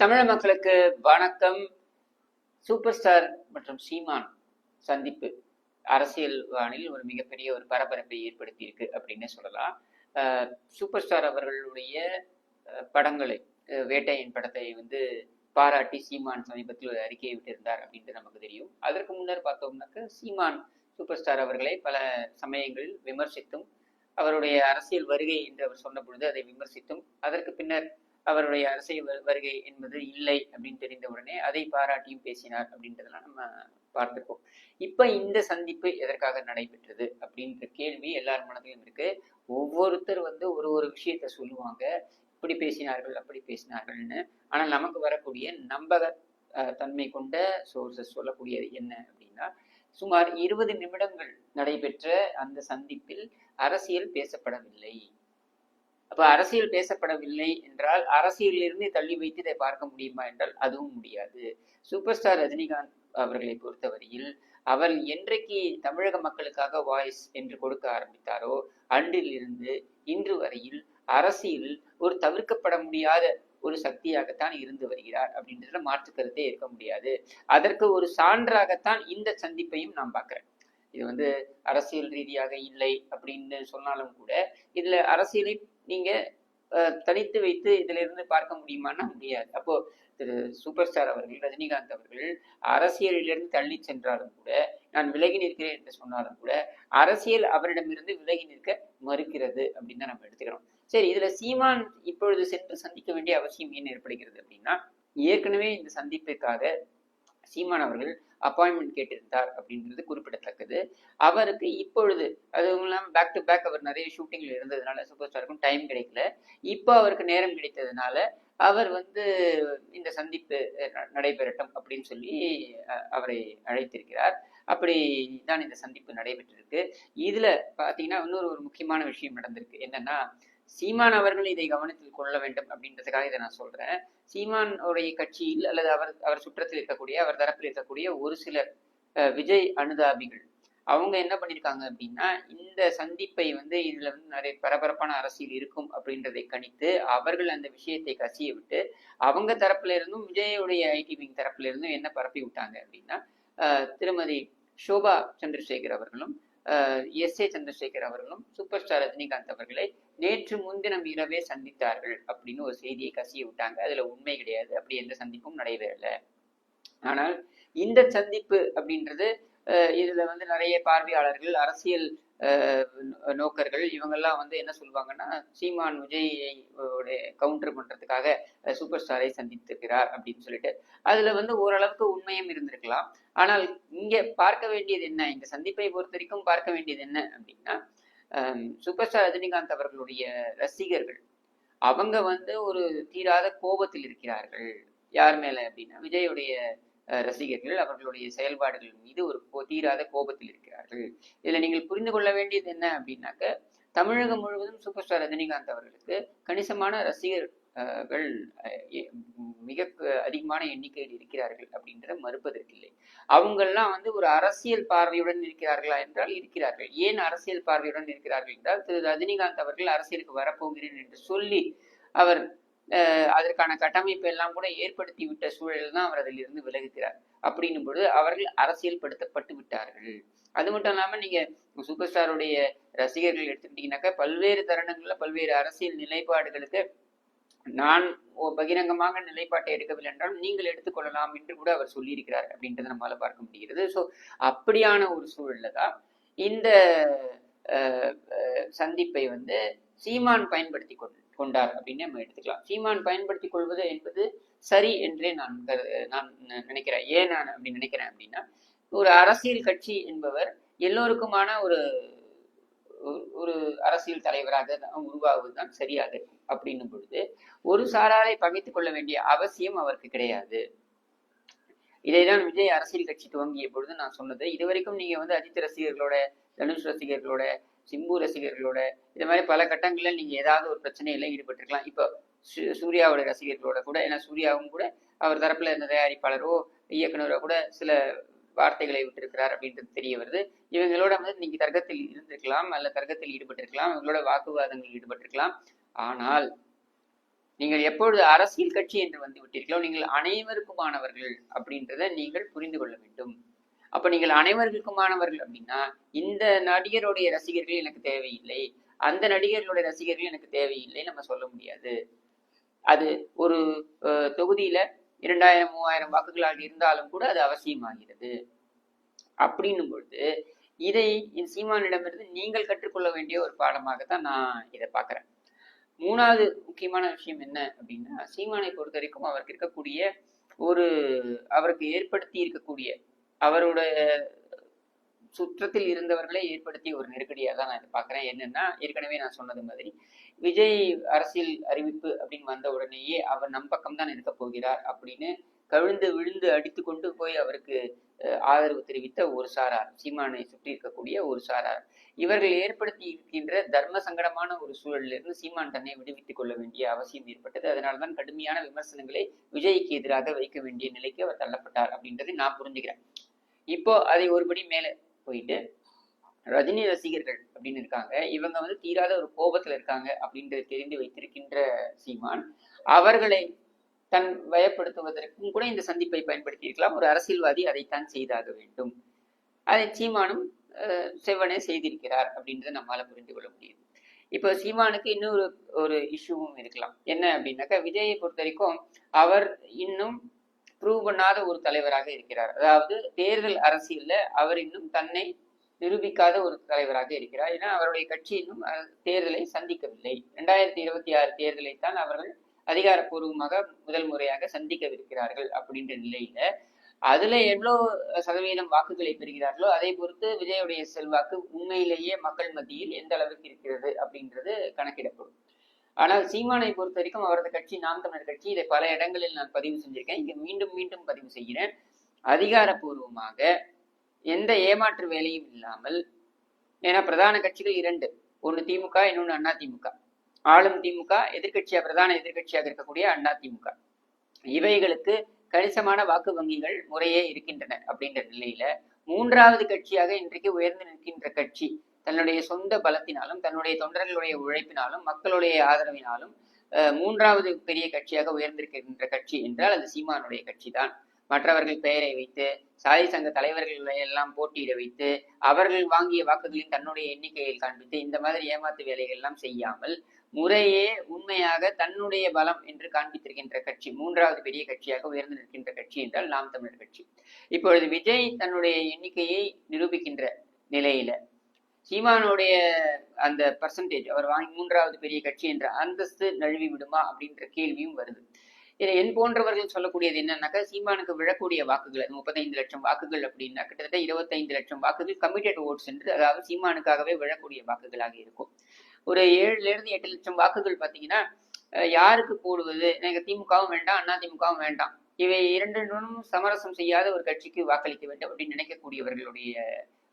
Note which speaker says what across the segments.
Speaker 1: தமிழ் மக்களுக்கு வணக்கம். Super star மற்றும் சீமான் சந்திப்பு அரசியல் வானில் ஒரு மிகப்பெரிய ஒரு பரபரப்பை ஏற்படுத்தி இருக்கு அப்படின்னு சொல்லலாம். சூப்பர் ஸ்டார் அவர்களுடைய படங்களை வேட்டையின் படத்தை வந்து பாராட்டி சீமான் சமீபத்தில் ஒரு அறிக்கையை விட்டிருந்தார் அப்படின்ட்டு நமக்கு தெரியும். அதற்கு முன்னர் பார்த்தோம்னாக்க சீமான் சூப்பர் ஸ்டார் அவர்களை பல சமயங்களில் விமர்சித்தும் அவருடைய அரசியல் வருகை என்று அவர் சொன்ன பொழுது அதை விமர்சித்தும் அதற்கு பின்னர் அவருடைய அரசியல் வருகை என்பது இல்லை அப்படின்னு தெரிந்த உடனே அதை பாராட்டியும் பேசினார் அப்படின்றதெல்லாம் நம்ம பார்த்துருக்கோம். இப்ப இந்த சந்திப்பு எதற்காக நடைபெற்றது அப்படின்ற கேள்வி எல்லார் மனதிலும் இருக்கு. ஒவ்வொருத்தர் வந்து ஒரு ஒரு விஷயத்த சொல்லுவாங்க. இப்படி பேசினார்கள் அப்படி பேசினார்கள்னு. ஆனால் நமக்கு வரக்கூடிய நம்பக தன்மை கொண்ட சோர்சஸ் சொல்லக்கூடியது என்ன அப்படின்னா சுமார் இருபது நிமிடங்கள் நடைபெற்ற அந்த சந்திப்பில் அரசியல் பேசப்படவில்லை. அப்ப அரசியல் பேசப்படவில்லை என்றால் அரசியலிலிருந்து தள்ளி வைத்து இதை பார்க்க முடியுமா என்றால் அதுவும் முடியாது. சூப்பர் ஸ்டார் ரஜினிகாந்த் அவர்களை பொறுத்தவரையில் அவர் என்றைக்கு தமிழக மக்களுக்காக வாய்ஸ் என்று கொடுக்க ஆரம்பித்தாரோ அன்றிலிருந்து இன்று வரையில் அரசியலில் ஒரு தவிர்க்கப்பட முடியாத ஒரு சக்தியாகத்தான் இருந்து வருகிறார் அப்படின்றதுல மாற்று கருத்தே இருக்க முடியாது. அதற்கு ஒரு சான்றாகத்தான் இந்த சந்திப்பையும் நான் பார்க்கிறேன். இது வந்து அரசியல் ரீதியாக இல்லை அப்படின்னு சொன்னாலும் கூட இதுல அரசியலை நீங்க தனித்து வைத்து இதுல இருந்து பார்க்க முடியுமான்னா முடியாது. அப்போ திரு சூப்பர் ஸ்டார் அவர்கள் ரஜினிகாந்த் அவர்கள் அரசியலிலிருந்து தள்ளி சென்றாலும் கூட நான் விலகி நிற்கிறேன் என்று சொன்னாலும் கூட அரசியல் அவரிடமிருந்து விலகி நிற்க மறுக்கிறது அப்படின்னு தான் நம்ம எடுத்துக்கிறோம். சரி இதுல சீமான் இப்பொழுது சென்று சந்திக்க வேண்டிய அவசியம் ஏன் ஏற்படுகிறது அப்படின்னா ஏற்கனவே இந்த சந்திப்பிற்காக சீமான் அவர்கள் அப்பாயின்மெண்ட் கேட்டிருந்தார் அப்படின்றது குறிப்பிடத்தக்கது. அவருக்கு இப்பொழுது அதுவும் இல்லாமல் பேக் டு பேக் அவர் நிறைய ஷூட்டிங்ல இருந்ததுனால சூப்பர் ஸ்டாருக்கும் டைம் கிடைக்கல. இப்போ அவருக்கு நேரம் கிடைத்ததுனால அவர் வந்து இந்த சந்திப்பு நடைபெறட்டும் அப்படின்னு சொல்லி அஹ், அவரை அழைத்திருக்கிறார். அப்படி தான் இந்த சந்திப்பு நடைபெற்றிருக்கு. இதுல பாத்தீங்கன்னா இன்னொரு ஒரு முக்கியமான விஷயம் நடந்திருக்கு. என்னன்னா சீமான் அவர்கள் இதை கவனத்தில் கொள்ள வேண்டும் அப்படின்றதுக்காக இதை நான் சொல்றேன். சீமான் உடைய கட்சியில் அல்லது அவர் அவர் சுற்றத்தில் இருக்கக்கூடிய அவர் தரப்பில் இருக்கக்கூடிய ஒரு சில விஜய் அனுதாபிகள் அவங்க என்ன பண்ணியிருக்காங்க அப்படின்னா இந்த சந்திப்பை வந்து இதுல வந்து நிறைய பரபரப்பான அரசியல் இருக்கும் அப்படின்றதை கணித்து அவர்கள் அந்த விஷயத்தை கசிய விட்டு அவங்க தரப்புல இருந்தும் விஜயுடைய ஐடி விங் தரப்புல இருந்தும் என்ன பரப்பி விட்டாங்க அப்படின்னா அஹ், திருமதி சோபா சந்திரசேகர் அவர்களும் எஸ் ஏ சந்திரசேகர் அவர்களும் சூப்பர் ஸ்டார் ரஜினிகாந்த் அவர்களை நேற்று முன்தினம் இரவே சந்தித்தார்கள் அப்படின்னு ஒரு செய்தியை கசிய விட்டாங்க. அதுல உண்மை கிடையாது. அப்படி எந்த சந்திப்பும் நடைபெறல. ஆனால் இந்த சந்திப்பு அப்படின்றது இதுல வந்து நிறைய பார்வையாளர்கள் அரசியல் நோக்கர்கள் இவங்கெல்லாம் வந்து என்ன சொல்லுவாங்கன்னா சீமான் விஜய் கவுண்டர் பண்றதுக்காக சூப்பர் ஸ்டாரை சந்தித்திருக்கிறார் அப்படின்னு சொல்லிட்டு. அதுல வந்து ஓரளவுக்கு உண்மையும் இருந்திருக்கலாம். ஆனால் இங்க பார்க்க வேண்டியது என்ன? இந்த சந்திப்பை பொறுத்த வரைக்கும் பார்க்க வேண்டியது என்ன அப்படின்னா சூப்பர் ஸ்டார் ரஜினிகாந்த் அவர்களுடைய ரசிகர்கள் அவங்க வந்து ஒரு தீராத கோபத்தில் இருக்கிறார்கள். யார் மேல அப்படின்னா விஜயுடைய ரசிகர்கள் அவர்களுடைய செயல்பாடுகள் மீது ஒரு தீராத கோபத்தில் இருக்கிறார்கள். இதுல நீங்கள் புரிந்து கொள்ள வேண்டியது என்ன அப்படின்னாக்க தமிழகம் முழுவதும் சூப்பர் ஸ்டார் ரஜினிகாந்த் அவர்களுக்கு கணிசமான ரசிகர்கள் மிக அதிகமான எண்ணிக்கையில் இருக்கிறார்கள் அப்படின்றத மறுப்பதற்கில்லை அவங்கெல்லாம் வந்து ஒரு அரசியல் பார்வையுடன் இருக்கிறார்களா என்றால் இருக்கிறார்கள். ஏன் அரசியல் பார்வையுடன் இருக்கிறார்கள் என்றால் திரு ரஜினிகாந்த் அவர்கள் அரசியலுக்கு வரப்போகிறேன் என்று சொல்லி அவர் அதற்கான கட்டமைப்பு எல்லாம் கூட ஏற்படுத்தி விட்ட சூழலில் தான் அவர் அதிலிருந்து விலகுகிறார். அப்படின்னும் பொழுது அவர்கள் அரசியல் படுத்தப்பட்டு விட்டார்கள். அது மட்டும் இல்லாமல் நீங்க சூப்பர் ஸ்டாருடைய ரசிகர்கள் எடுத்துக்கிட்டீங்கன்னாக்கா பல்வேறு தருணங்களில் பல்வேறு அரசியல் நிலைப்பாடுகளுக்கு நான் ஓ- பகிரங்கமாக நிலைப்பாட்டை எடுக்கவில்லை என்றால் நீங்கள் எடுத்துக்கொள்ளலாம் என்று கூட அவர் சொல்லியிருக்கிறார் அப்படின்றத நம்மளால பார்க்க முடிகிறது. ஸோ அப்படியான ஒரு சூழல்ல தான் இந்த சந்திப்பை வந்து சீமான் பயன்படுத்தி கொண்டு கொண்டார் அப்படின்னு நம்ம எடுத்துக்கலாம். சீமான் பயன்படுத்தி கொள்வது என்பது சரி என்றே நான் கரு- நான் நினைக்கிறேன். ஏன் நான் அப்படி நினைக்கிறேன் அப்படின்னா ஒரு அரசியல் கட்சி என்பவர் எல்லோருக்குமான ஒரு ஒரு- அரசியல் தலைவராக தான் உருவாகுவது தான் சரியாக இருக்கும் அப்படின்னும் பொழுது ஒரு சாராரை பகைத்துக் கொள்ள வேண்டிய அவசியம் அவருக்கு கிடையாது. இதைதான் விஜய் அரசியல் கட்சி துவங்கிய பொழுது நான் சொன்னது. இது வரைக்கும் நீங்க வந்து அஜித் ரசிகர்களோட தனுஷ் ரசிகர்களோட சிம்பு ரசிகர்களோட இது மாதிரி பல கட்டங்களில் நீங்கள் ஏதாவது ஒரு பிரச்சனையில ஈடுபட்டிருக்கலாம். இப்போ சூர்யாவோட ரசிகர்களோட கூட ஏன்னா சூர்யாவும் கூட அவர் தரப்புல இருந்த தயாரிப்பாளரோ இயக்குனரோ கூட சில வார்த்தைகளை விட்டிருக்கிறார் அப்படின்றது தெரிய வருது. இவங்களோட வந்து நீங்கள் தர்க்கத்தில் இருந்திருக்கலாம் அல்ல தர்க்கத்தில் ஈடுபட்டிருக்கலாம் இவங்களோட வாக்குவாதங்களில் ஈடுபட்டிருக்கலாம். ஆனால் நீங்கள் எப்பொழுது அரசியல் கட்சி என்று வந்து விட்டீர்களோ நீங்கள் அனைவருக்குமானவர்கள் அப்படின்றத நீங்கள் புரிந்து கொள்ள வேண்டும். அப்ப நீங்கள் அனைவருக்குமானவர்கள் அப்படின்னா இந்த நடிகருடைய ரசிகர்கள் எனக்கு தேவையில்லை. அந்த நடிகர்களுடைய ரசிகர்கள் எனக்கு தேவையில்லை நம்ம சொல்ல முடியாது. அது ஒரு தொகுதியில இரண்டாயிரம் மூவாயிரம் வாக்குகளாக இருந்தாலும் கூட அது அவசியமாகிறது. அப்படின்னும் பொழுது இதை என் சீமானிடமிருந்து நீங்கள் கற்றுக்கொள்ள வேண்டிய ஒரு பாடமாகத்தான் நான் இதை பார்க்குறேன். மூணாவது முக்கியமான விஷயம் என்ன அப்படின்னா சீமானை பொறுத்த வரைக்கும் அவருக்கு இருக்கக்கூடிய ஒரு அவருக்கு ஏற்படுத்தி இருக்கக்கூடிய அவருடைய சுற்றத்தில் இருந்தவர்களே ஏற்படுத்திய ஒரு நெருக்கடியாக தான் நான் இதை பார்க்குறேன். என்னன்னா ஏற்கனவே நான் சொன்னது மாதிரி விஜய் அரசியல் அறிவிப்பு அப்படின்னு வந்த உடனேயே அவர் நம் பக்கம் தான் இருக்க போகிறார் அப்படின்னு கவிழ்ந்து விழுந்து அடித்து கொண்டு போய் அவருக்கு ஆதரவு தெரிவித்த ஒரு சாரார் சீமானை சுற்றி இருக்கக்கூடிய ஒரு சாரார். இவர்கள் ஏற்படுத்தி இருக்கின்ற தர்ம சங்கடமான ஒரு சூழலிலிருந்து சீமான் தன்னை விடுவித்துக் கொள்ள வேண்டிய அவசியம் ஏற்பட்டது. அதனால்தான் கடுமையான விமர்சனங்களை விஜய்க்கு எதிராக வைக்க வேண்டிய நிலைக்கு அவர் தள்ளப்பட்டார் அப்படின்றதை நான் புரிஞ்சுக்கிறேன். இப்போ அதை ஒருபடி மேலே போயிட்டு ரஜினி ரசிகர்கள் அப்படின்னு இருக்காங்க. இவங்க வந்து தீராத ஒரு கோபத்துல இருக்காங்க அப்படின்றது தெரிந்து வைத்திருக்கின்ற சீமான். அவர்களை தன் வயப்படுத்துவதற்கும் கூட இந்த சந்திப்பை பயன்படுத்தி இருக்கலாம் ஒரு அரசியல்வாதி அதைத்தான் செய்தாக வேண்டும். அதை சீமானும் அஹ், செவ்வனே செய்திருக்கிறார் அப்படின்றத நம்மளால புரிந்து கொள்ள முடியுது. இப்போ சீமானுக்கு இன்னொரு ஒரு இஷ்யூவும் இருக்கலாம். என்ன அப்படின்னாக்கா விஜயை பொறுத்த வரைக்கும் அவர் இன்னும் ப்ரூவ் பண்ணாத ஒரு தலைவராக இருக்கிறார். அதாவது தேர்தல் அரசியல்ல அவர் இன்னும் தன்னை நிரூபிக்காத ஒரு தலைவராக இருக்கிறார். ஏன்னா அவருடைய கட்சி இன்னும் தேர்தலை சந்திக்கவில்லை. ரெண்டாயிரத்தி இருபத்தி ஆறு தேர்தலை தான் அவர்கள் அதிகாரப்பூர்வமாக முதல் முறையாக சந்திக்கவிருக்கிறார்கள் அப்படின்ற நிலையில அதுல எவ்வளோ சதவீதம் வாக்குகளை பெறுகிறார்களோ அதை பொறுத்து விஜயுடைய செல்வாக்கு உண்மையிலேயே மக்கள் மத்தியில் எந்த அளவுக்கு இருக்கிறது அப்படின்றது கணக்கிடப்படும். ஆனால் சீமானை பொறுத்த வரைக்கும் அவரது கட்சி நாம் தமிழர் கட்சி இதை பல இடங்களில் நான் பதிவு செஞ்சிருக்கேன். இங்க மீண்டும் மீண்டும் பதிவு செய்கிறேன். அதிகாரப்பூர்வமாக எந்த ஏமாற்று வேலையும் இல்லாமல் ஏன்னா பிரதான கட்சிகள் இரண்டு. ஒன்று திமுக இன்னொன்று அண்ணா திமுக. ஆளும் திமுக எதிர்க்கட்சியா பிரதான எதிர்க்கட்சியாக இருக்கக்கூடிய அண்ணா திமுக. இவைகளுக்கு கணிசமான வாக்கு வங்கிகள் முறையே இருக்கின்றன அப்படின்ற நிலையில மூன்றாவது கட்சியாக இன்றைக்கு உயர்ந்து நிற்கின்ற கட்சி தன்னுடைய சொந்த பலத்தினாலும் தன்னுடைய தொண்டர்களுடைய உழைப்பினாலும் மக்களுடைய ஆதரவினாலும் அஹ், மூன்றாவது பெரிய கட்சியாக உயர்ந்திருக்கின்ற கட்சி என்றால் அது சீமானுடைய கட்சி தான் மற்றவர்கள் பெயரை வைத்து சாதி சங்க தலைவர்களை எல்லாம் போட்டியிட வைத்து அவர்கள் வாங்கிய வாக்குகளின் தன்னுடைய எண்ணிக்கையில் காண்பித்து இந்த மாதிரி ஏமாத்து வேலைகள் எல்லாம் செய்யாமல் முறையே உண்மையாக தன்னுடைய பலம் என்று காண்பித்திருக்கின்ற கட்சி மூன்றாவது பெரிய கட்சியாக உயர்ந்து நிற்கின்ற கட்சி என்றால் நாம் தமிழர் கட்சி. இப்பொழுது விஜய் தன்னுடைய எண்ணிக்கையை நிரூபிக்கின்ற நிலையில சீமானுடைய அந்த பர்சன்டேஜ் அவர் வாங்கி மூன்றாவது பெரிய கட்சி என்ற அந்தஸ்து நழுவி விடுமா அப்படின்ற கேள்வியும் வருது. இதை என் போன்றவர்கள் சொல்லக்கூடியது என்னன்னாக்கா சீமானுக்கு விழக்கூடிய வாக்குகள் அது முப்பத்தைந்து லட்சம் வாக்குகள் அப்படின்னா கிட்டத்தட்ட இருபத்தைந்து லட்சம் வாக்குகள் கமிட்டட் ஓட்ஸ் என்று அதாவது சீமானுக்காகவே விழக்கூடிய வாக்குகளாக இருக்கும். ஒரு ஏழுலேருந்து எட்டு லட்சம் வாக்குகள் பார்த்தீங்கன்னா யாருக்கு போடுவது? எனக்கு திமுகவும் வேண்டாம் அண்ணா திமுகவும் வேண்டாம். இவை இரண்டினும் சமரசம் செய்யாத ஒரு கட்சிக்கு வாக்களிக்க வேண்டும் அப்படின்னு நினைக்கக்கூடியவர்களுடைய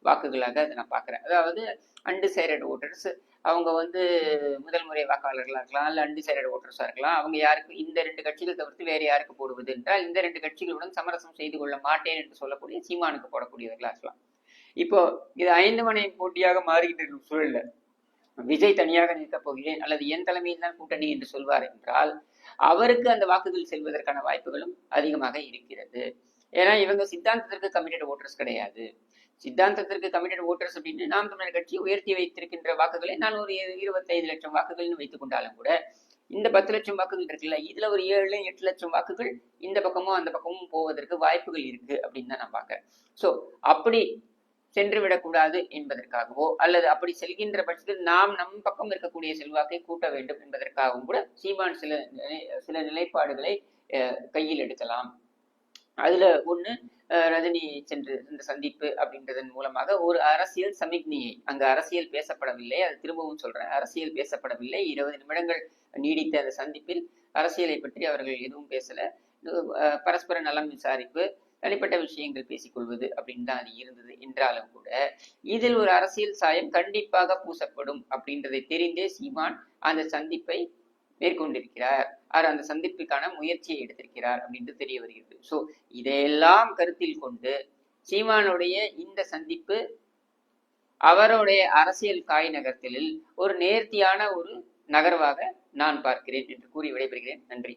Speaker 1: வாக்குகளாக அதை நான் பார்க்குறேன். அதாவது அன்டிசைடட் ஓட்டர்ஸ் அவங்க வந்து முதல் முறை வாக்காளர்களாக இருக்கலாம் இல்லை அன்டிசைடட் ஓட்டர்ஸாக இருக்கலாம். அவங்க யாருக்கு இந்த ரெண்டு கட்சிகள் தவிர்த்து வேறு யாருக்கு போடுவது என்றால் இந்த ரெண்டு கட்சிகளுடன் சமரசம் செய்து கொள்ள மாட்டேன் என்று சொல்லக்கூடிய சீமானுக்கு போடக்கூடியவர்களாக இருக்கலாம். இப்போ இது ஐந்து மனை போட்டியாக மாறுகின்ற ஒரு சூழல்ல விஜய் தனியாக நிற்கப் போகிறேன் அல்லது என் தலைமையில் தான் கூட்டணி என்று சொல்வார் என்றால் அவருக்கு அந்த வாக்குகள் செல்வதற்கான வாய்ப்புகளும் அதிகமாக இருக்கிறது. ஏன்னா இவங்க சித்தாந்தத்திற்கு கமிட்டட் ஓட்டர்ஸ் கிடையாது. சித்தாந்தத்திற்கு கமிட்டட் ஓட்டர்ஸ் அப்படின்னு நாம் தமிழர் கட்சி உயர்த்தி வைத்திருக்கின்ற வாக்குகளை நான் ஒரு இருபத்தைந்து லட்சம் வாக்குகள்னு வைத்துக் கொண்டாலும் கூட இந்த பத்து லட்சம் வாக்குகள் இருக்குல்ல இதுல ஒரு ஏழு எட்டு லட்சம் வாக்குகள் இந்த பக்கமும் அந்த பக்கமும் போவதற்கு வாய்ப்புகள் இருக்கு அப்படின்னு தான் நான் பார்க்கறேன். ஸோ அப்படி சென்று விடக்கூடாது என்பதற்காகவோ அல்லது அப்படி செல்கின்ற பட்சத்தில் நாம் நம் பக்கம் இருக்கக்கூடிய செல்வாக்கை கூட்ட வேண்டும் என்பதற்காகவும் கூட சீமான் சில சில நிலைப்பாடுகளை கையில் எடுக்கலாம். அதுல ஒண்ணு ரஜினி சென்று இந்த சந்திப்பு அப்படின்றதன் மூலமாக ஒரு அரசியல் சமிக்ஞையை அங்க அரசியல் பேசப்படவில்லை அது திரும்பவும் சொல்றேன் அரசியல் பேசப்படவில்லை. இருபது நிமிடங்கள் நீடித்த அந்த சந்திப்பில் அரசியலை பற்றி அவர்கள் எதுவும் பேசல. பரஸ்பர நலம் விசாரிப்பு தனிப்பட்ட விஷயங்கள் பேசிக்கொள்வது அப்படின்னு தான் அது இருந்தது என்றாலும் கூட இதில் ஒரு அரசியல் சாயம் கண்டிப்பாக பூசப்படும் அப்படின்றதை தெரிந்தே சீமான் அந்த சந்திப்பை மேற்கொண்டிருக்கிறார். அவர் அந்த சந்திப்புக்கான முயற்சியை எடுத்திருக்கிறார் அப்படின்ட்டு தெரிய வருகிறது. ஸோ இதையெல்லாம் கருத்தில் கொண்டு சீமானுடைய இந்த சந்திப்பு அவருடைய அரசியல் காய் நகர்த்தலில் ஒரு நேர்த்தியான ஒரு நகர்வாக நான் பார்க்கிறேன் என்று கூறி விடைபெறுகிறேன். நன்றி.